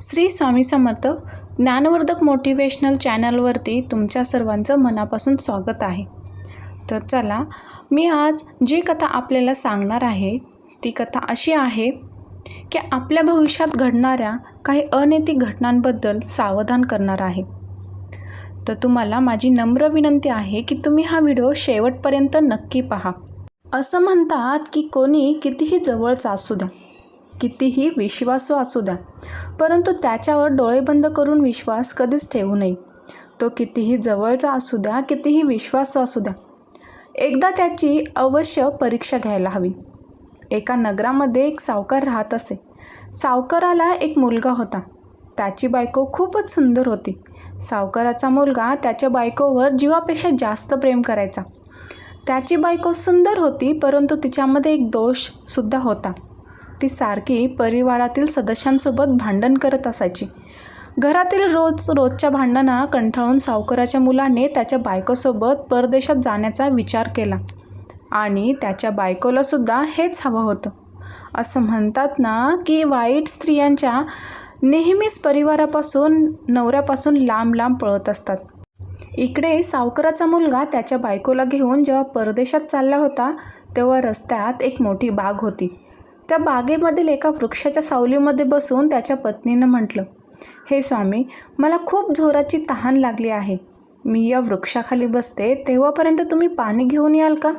श्री स्वामी समर्थ ज्ञानवर्धक मोटिवेशनल चॅनलवरती तुमच्या सर्वांचं मनापासून स्वागत आहे. तर चला मी आज जी कथा आपल्याला सांगणार आहे ती कथा अशी आहे की आपल्या भविष्यात घडणाऱ्या काही अनैतिक घटनांबद्दल सावधान करणार आहे. तर तुम्हाला माझी नम्र विनंती आहे की तुम्ही हा व्हिडिओ शेवटपर्यंत नक्की पहा. असं म्हणतात की कोणी कितीही जवळचा असू द्या. कितीही विश्वासू असू द्या परंतु त्याच्यावर डोळे बंद करून विश्वास कधीच ठेवू नये. तो कितीही जवळचा असू द्या कितीही विश्वासू असू द्या एकदा त्याची अवश्य परीक्षा घ्यायला हवी. एका नगरामध्ये एक सावकार राहत असे. सावकाराला एक मुलगा होता. त्याची बायको खूपच सुंदर होती. सावकाराचा मुलगा त्याच्या बायकोवर जीवापेक्षा जास्त प्रेम करायचा. त्याची बायको सुंदर होती परंतु तिच्यामध्ये एक दोषसुद्धा होता. ती सारखी परिवारातील सदस्यांसोबत भांडण करत असायची. घरातील रोज रोजच्या भांडणा कंटाळून सावकाराच्या मुलाने त्याच्या बायकोसोबत परदेशात जाण्याचा विचार केला आणि त्याच्या बायकोलासुद्धा हेच हवं होतं. असं म्हणतात ना की वाईट स्त्रियांच्या नेहमीच परिवारापासून नवऱ्यापासून लांब लांब पळत असतात. इकडे सावकाराचा मुलगा त्याच्या बायकोला घेऊन जेव्हा परदेशात चालला होता तेव्हा रस्त्यात एक मोठी बाग होती. त्या बागेमधील एका वृक्षाच्या सावलीमध्ये बसून त्याच्या पत्नीनं म्हटलं हे स्वामी मला खूप जोराची तहान लागली आहे. मी या वृक्षाखाली बसते तेव्हापर्यंत तुम्ही पाणी घेऊन याल का?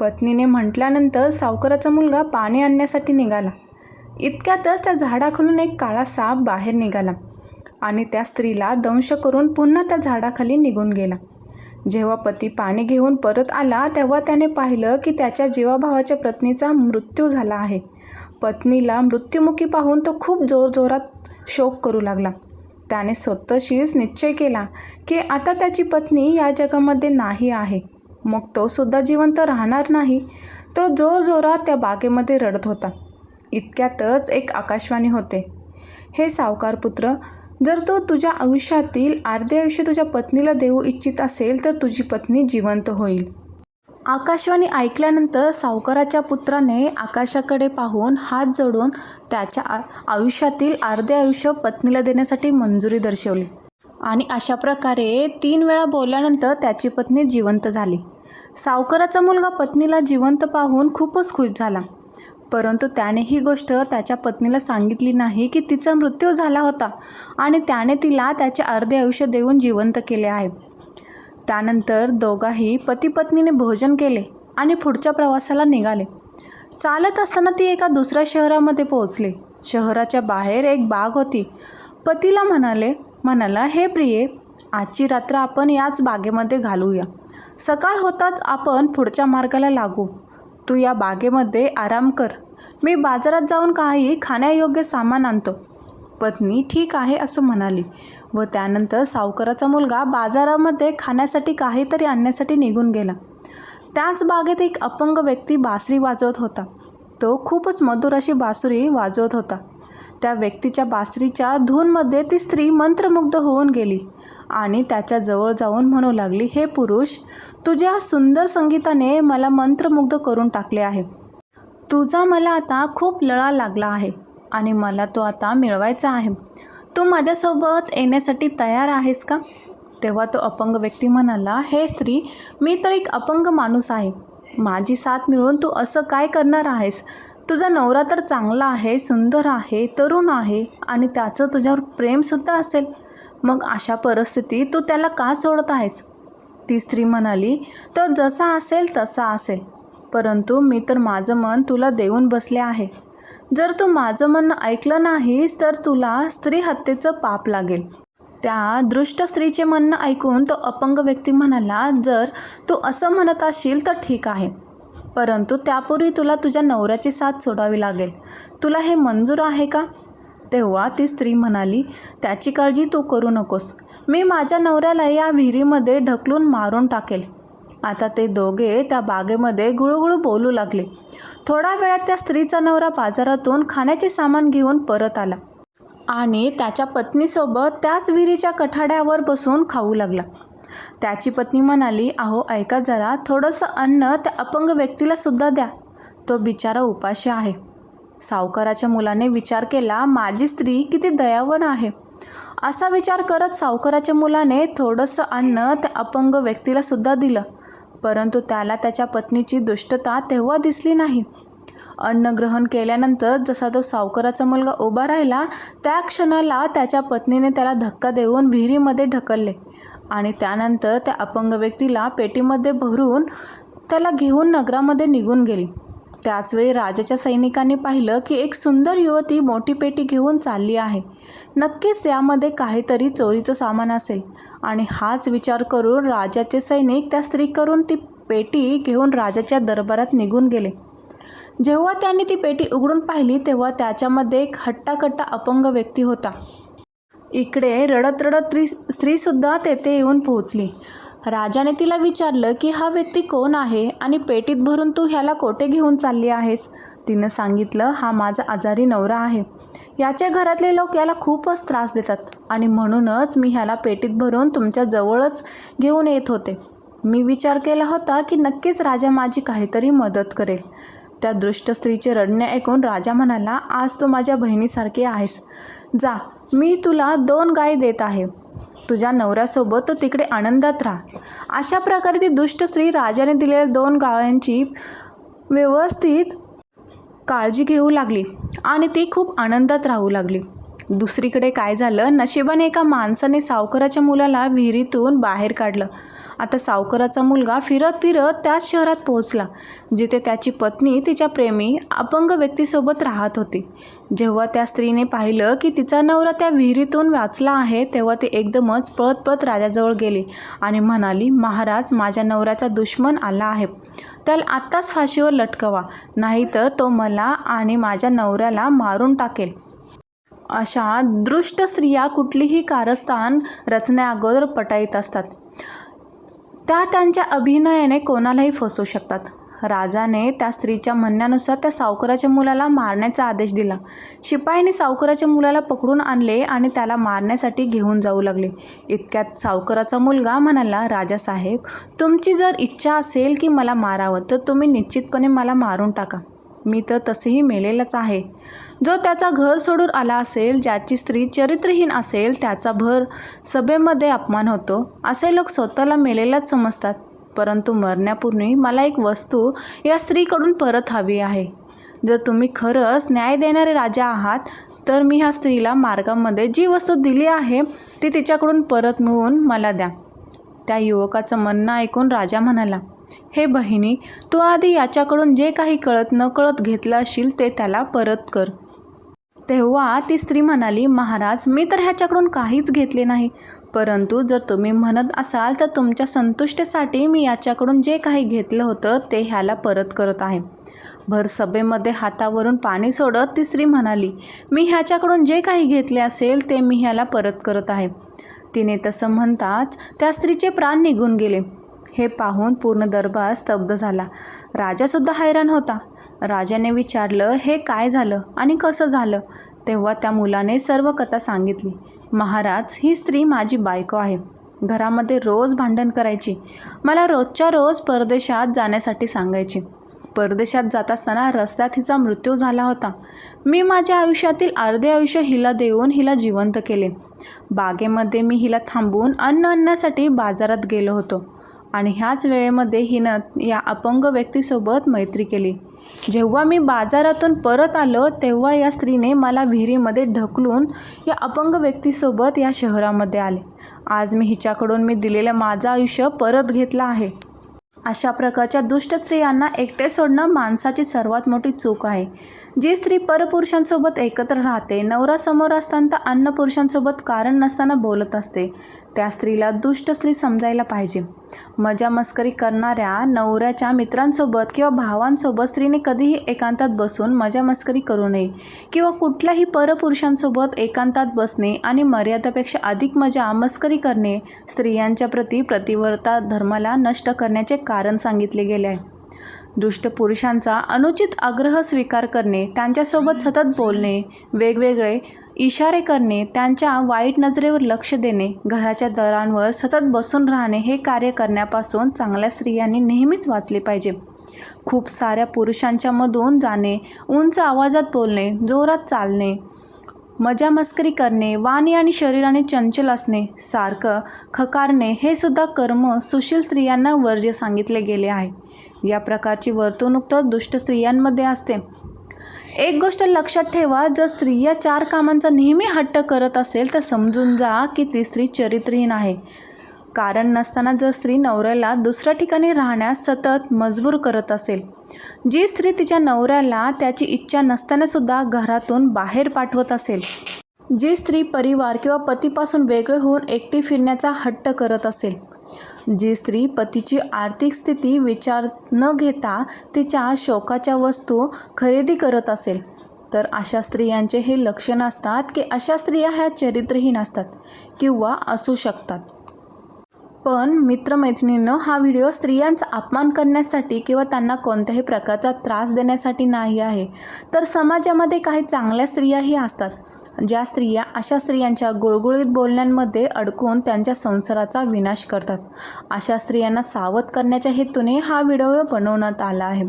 पत्नीने म्हटल्यानंतर सावकाराचा मुलगा पाणी आणण्यासाठी निघाला. इतक्यातच त्या झाडाखालून एक काळा साप बाहेर निघाला आणि त्या स्त्रीला दंश करून पुन्हा त्या झाडाखाली निघून गेला. जेव्हा पती पाणी घेऊन परत आला तेव्हा त्याने पाहिलं की त्याच्या जीवाभावाच्या पत्नीचा मृत्यू झाला आहे. पत्नीला मृत्युमुखी पाहून तो खूप जोरजोरात शोक करू लागला. त्याने स्वतःशीच निश्चय केला की आता त्याची पत्नी या जगामध्ये नाही आहे. मग तो सुद्धा जिवंत राहणार नाही. तो जोरजोरात त्या बागेमध्ये रडत होता. इतक्यातच एक आकाशवाणी होते. हे सावकारपुत्र जर तो तुझ्या आयुष्यातील अर्धे आयुष्य तुझ्या पत्नीला देऊ इच्छित असेल तर तुझी पत्नी जिवंत होईल. आकाशवाणी ऐकल्यानंतर सावकाराच्या पुत्राने आकाशाकडे पाहून हात जोडून त्याच्या आ आयुष्यातील अर्धे आयुष्य पत्नीला देण्यासाठी मंजुरी दर्शवली. आणि अशा प्रकारे तीन वेळा बोलल्यानंतर त्याची पत्नी जिवंत झाली. सावकाराचा मुलगा पत्नीला जिवंत पाहून खूपच खुश झाला. परंतु त्याने ही गोष्ट त्याच्या पत्नीला सांगितली नाही की तिचा मृत्यू झाला होता आणि त्याने तिला त्याचे अर्धे आयुष्य देऊन जिवंत केले आहे. त्यानंतर दोघाही पती पत्नीने भोजन केले आणि पुढच्या प्रवासाला निघाले. चालत असताना ती एका दुसऱ्या शहरामध्ये पोहोचले. शहराच्या बाहेर एक बाग होती. पतीला म्हणाले म्हणाला हे प्रिये आजची रात्र आपण याच बागेमध्ये घालूया. सकाळ होताच आपण पुढच्या मार्गाला लागू. तू या बागेमध्ये आराम कर. मी बाजारात जाऊन काही खाण्यायोग्य सामान आणतो. पत्नी ठीक आहे असं म्हणाली. व त्यानंतर सावकाराचा मुलगा बाजारामध्ये खाण्यासाठी काहीतरी आणण्यासाठी निघून गेला. त्याच बागेत एक अपंग व्यक्ती बासरी वाजवत होता. तो खूपच मधुर अशी बासुरी वाजवत होता. त्या व्यक्तीच्या बासरीच्या धूनमध्ये ती स्त्री मंत्रमुग्ध होऊन गेली. आणि त्याच्याजवळ जाऊन म्हणू लागली हे पुरुष तुझ्या सुंदर संगीताने मला मंत्रमुग्ध करून टाकले आहे. तुझा मला आता खूप लळा लागला आहे आणि मला तो आता मिळवायचा आहे. तू माझ्यासोबत येण्यासाठी तयार आहेस का? तेव्हा तो अपंग व्यक्ती म्हणाला हे स्त्री मी तर एक अपंग माणूस आहे. माझी साथ मिळून तू असं काय करणार आहेस? तुझा नवरा तर चांगला आहे सुंदर आहे तरुण आहे आणि त्याचं तुझ्यावर प्रेमसुद्धा असेल. मग अशा परिस्थितीत तू त्याला का सोडत आहेस? ती स्त्री म्हणाली तो जसा असेल तसा असेल. परंतु मी तर माझं मन तुला देऊन बसले आहे. जर तू माझं म्हणणं ऐकलं नाहीस तर तुला स्त्री हत्येचं पाप लागेल. त्या दृष्ट स्त्रीचे म्हणणं ऐकून तो अपंग व्यक्ती म्हणाला जर तू असं म्हणत असशील तर ठीक आहे. परंतु त्यापूर्वी तुला तुझ्या नवऱ्याची साथ सोडावी लागेल. तुला हे मंजूर आहे का? तेव्हा ती स्त्री म्हणाली त्याची काळजी तू करू नकोस. मी माझ्या नवऱ्याला या विहिरीमध्ये ढकलून मारून टाकेल. आता ते दोघे त्या बागेमध्ये गुळूगुळू बोलू लागले. थोड्या वेळात त्या स्त्रीचा नवरा बाजारातून खाण्याचे सामान घेऊन परत आला आणि त्याच्या पत्नीसोबत त्याच विहिरीच्या कठाड्यावर बसून खाऊ लागला. त्याची पत्नी म्हणाली अहो ऐका जरा थोडंसं अन्न त्या अपंग व्यक्तीला सुद्धा द्या. तो बिचारा उपाशी आहे. सावकाराच्या मुलाने विचार केला माझी स्त्री किती दयावन आहे. असा विचार करत सावकाराच्या मुलाने थोडंसं अन्न त्या अपंग व्यक्तीला सुद्धा दिलं परंतु त्याला त्याच्या पत्नीची दुष्टता तेव्हा दिसली नाही. अन्न ग्रहण केल्यानंतर जसा तो सावकाराचा मुलगा उभा राहिला त्या क्षणाला त्याच्या पत्नीने त्याला धक्का देऊन विहिरीमध्ये ढकलले आणि त्यानंतर त्या अपंग व्यक्तीला पेटीमध्ये भरून त्याला घेऊन नगरामध्ये निघून गेली. त्याचवेळी राजाच्या सैनिकांनी पाहिलं की एक सुंदर युवती मोठी पेटी घेऊन चालली आहे. नक्कीच यामध्ये काहीतरी चोरीचं सामान असेल. आणि हाच विचार करून राजाचे सैनिक त्या स्त्रीकडून ती पेटी घेऊन राजाच्या दरबारात निघून गेले. जेव्हा त्यांनी ती पेटी उघडून पाहिली तेव्हा त्याच्यामध्ये एक हट्टाकट्टा अपंग व्यक्ती होता. इकडे रडत रडत स्त्री स्त्रीसुद्धा तेथे येऊन पोहोचली. राजाने तिला विचारलं की हा व्यक्ती कोण आहे आणि पेटीत भरून तू ह्याला कोठे घेऊन चालली आहेस? तिनं सांगितलं हा माझा आजारी नवरा आहे. याच्या घरातले लोक याला खूपच त्रास देतात आणि म्हणूनच मी ह्याला पेटीत भरून तुमच्या जवळच घेऊन येत होते. मी विचार केला होता की नक्कीच राजा माझी काहीतरी मदत करेल. त्या दृष्ट स्त्रीचे रडणे ऐकून राजा म्हणाला आज तू माझ्या बहिणीसारखी आहेस. जा मी तुला दोन गाय देत आहे. तुझ्या नवऱ्यासोबत तो तिकडे आनंदात राहा. अशा प्रकारे ती दुष्ट स्त्री राजाने दिलेल्या दोन गाळ्यांची व्यवस्थित काळजी घेऊ लागली आणि ती खूप आनंदात राहू लागली. दुसरीकडे काय झालं? नशिबाने एका माणसाने सावकाराच्या मुलाला विहिरीतून बाहेर काढलं. आता सावकाराचा मुलगा फिरत फिरत त्याच शहरात पोहोचला जिथे त्याची पत्नी तिच्या प्रेमी अपंग व्यक्तीसोबत राहत होती. जेव्हा त्या स्त्रीने पाहिलं की तिचा नवरा त्या विहिरीतून वाचला आहे तेव्हा ते एकदमच पळत पळत राजाजवळ गेले आणि म्हणाली महाराज माझ्या नवऱ्याचा दुश्मन आला आहे. त्याला आत्ताच फाशीवर लटकवा नाहीतर तो मला आणि माझ्या नवऱ्याला मारून टाकेल. अशा दृष्ट स्त्रिया कुठलीही कारस्थान रचण्याअगोदर पटाईत असतात. त्या त्यांच्या अभिनयाने कोणालाही फसवू शकतात. राजाने त्या स्त्रीच्या म्हणण्यानुसार त्या सावकाराच्या मुलाला मारण्याचा आदेश दिला. शिपाईने सावकाराच्या मुलाला पकडून आणले आणि त्याला मारण्यासाठी घेऊन जाऊ लागले. इतक्यात सावकाराचा मुलगा म्हणाला राजासाहेब तुमची जर इच्छा असेल की मला मारावं तर तुम्ही निश्चितपणे मला मारून टाका. मी तर तसेही मेलेलाच आहे. जो त्याचा घर सोडून आला असेल ज्याची स्त्री चरित्रहीन असेल त्याचा भर सभेमध्ये अपमान होतो असे लोक स्वतःला मेलेलाच समजतात. परंतु मरण्यापूर्वी मला एक वस्तू या स्त्रीकडून परत हवी आहे. जर तुम्ही खरंच न्याय देणारे राजा आहात तर मी ह्या स्त्रीला मार्गामध्ये जी वस्तू दिली आहे ती तिच्याकडून परत मिळवून मला द्या. त्या युवकाचं म्हणणं ऐकून राजा म्हणाला हे बहिणी तू आधी याच्याकडून जे काही कळत न कळत घेतलं असशील ते त्याला परत कर. तेव्हा ती स्त्री म्हणाली महाराज मी तर ह्याच्याकडून काहीच घेतले नाही. परंतु जर तुम्ही म्हणत असाल तर तुमच्या संतुष्टीसाठी मी याच्याकडून जे काही घेतलं होतं ते ह्याला परत करत आहे. भर सभेमध्ये हातावरून पाणी सोडत ती स्त्री म्हणाली मी ह्याच्याकडून जे काही घेतले असेल ते मी ह्याला परत करत आहे. तिने तसं म्हणताच त्या स्त्रीचे प्राण निघून गेले. हे पाहून पूर्ण दरबार स्तब्ध झाला. राजासुद्धा हैराण होता. राजाने विचारलं हे काय झालं आणि कसं झालं? तेव्हा त्या मुलाने सर्व कथा सांगितली. महाराज ही स्त्री माझी बायको आहे. घरामध्ये रोज भांडण करायची. मला रोजच्या रोज परदेशात जाण्यासाठी सांगायची. परदेशात जात असताना रस्त्यात हिचा मृत्यू झाला होता. मी माझ्या आयुष्यातील अर्धे आयुष्य हिला देऊन हिला जिवंत केले. बागेमध्ये मी हिला थांबवून अन्न आणण्यासाठी बाजारात गेलो होतो. आणि ह्याच वेळेमध्ये हिनं या अपंग व्यक्तीसोबत मैत्री केली. जेव्हा मी बाजारातून परत आलो तेव्हा या स्त्रीने मला विहिरीमध्ये ढकलून या अपंग व्यक्तीसोबत या शहरामध्ये आले. आज मी हिच्याकडून मी दिलेलं माझं आयुष्य परत घेतलं आहे. अशा प्रकारच्या दुष्ट स्त्रियांना एकटे सोडणं माणसाची सर्वात मोठी चूक आहे. जी स्त्री परपुरुषांसोबत एकत्र राहते नवरा समोर असताना अन्य पुरुषांसोबत कारण नसताना बोलत असते. त्या स्त्रीला दुष्ट स्त्री समजायला पाहिजे. मजा मस्करी करणाऱ्या नवऱ्याच्या मित्रांसोबत किंवा भावांसोबत स्त्रीने कधीही एकांतात बसून मजा मस्करी करू नये किंवा कुठल्याही परपुरुषांसोबत एकांतात बसणे आणि मर्यादेपेक्षा अधिक मजा मस्करी करणे स्त्रियांच्या प्रति प्रतिवर्ता धर्माला नष्ट करण्याचे कारण सांगितले गेले आहे. दुष्ट पुरुषांचा अनुचित आग्रह स्वीकार करणे त्यांच्यासोबत सतत बोलणे वेगवेगळे इशारे करणे त्यांच्या वाईट नजरेवर लक्ष देणे घराच्या दरांवर सतत बसून राहणे हे कार्य करण्यापासून चांगल्या स्त्रियांनी नेहमीच वाचले पाहिजे. खूप साऱ्या पुरुषांच्या मधून जाणे उंच आवाजात बोलणे जोरात चालणे मजा मस्करी करणे वाणी आणि शरीराने चंचल असणे सारखं खकारणे हे सुद्धा कर्म सुशील स्त्रियांना वर्ज्य सांगितले गेले आहे. या प्रकारची वर्तणूक तर दुष्ट स्त्रियांमध्ये असते. एक गोष्ट लक्षात ठेवा जर स्त्रिया चार कामांचा नेहमी हट्ट करत असेल तर समजून जा की ती स्त्री चरित्रहीन आहे. कारण नसताना जर स्त्री नवऱ्याला दुसऱ्या ठिकाणी राहण्यास सतत मजबूर करत असेल जी स्त्री तिच्या नवऱ्याला त्याची इच्छा नसतानासुद्धा घरातून बाहेर पाठवत असेल. जी स्त्री परिवार किंवा पतीपासून वेगळे होऊन एकटी फिरण्याचा हट्ट करत असेल जी स्त्री पतीची आर्थिक स्थिती विचार न घेता तिच्या शोकाच्या वस्तू खरेदी करत असेल. तर अशा स्त्रियांचे हे लक्षण असतात की अशा स्त्रिया ह्या चरित्रहीन असतात किंवा असू शकतात. पण मित्रमैत्रिणींनो हा व्हिडिओ स्त्रियांचा अपमान करण्यासाठी किंवा त्यांना कोणत्याही प्रकारचा त्रास देण्यासाठी नाही आहे. तर समाजामध्ये काही चांगल्या स्त्रियाही असतात. ज्या स्त्रिया अशा स्त्रियांच्या गुळगुळीत बोलण्यांमध्ये अडकून त्यांच्या संसाराचा विनाश करतात. अशा स्त्रियांना सावध करण्याच्या हेतूने हा व्हिडिओ बनवण्यात आला आहे.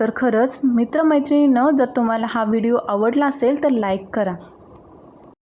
तर खरंच मित्रमैत्रिणींनं जर तुम्हाला हा व्हिडिओ आवडला असेल तर लाईक करा.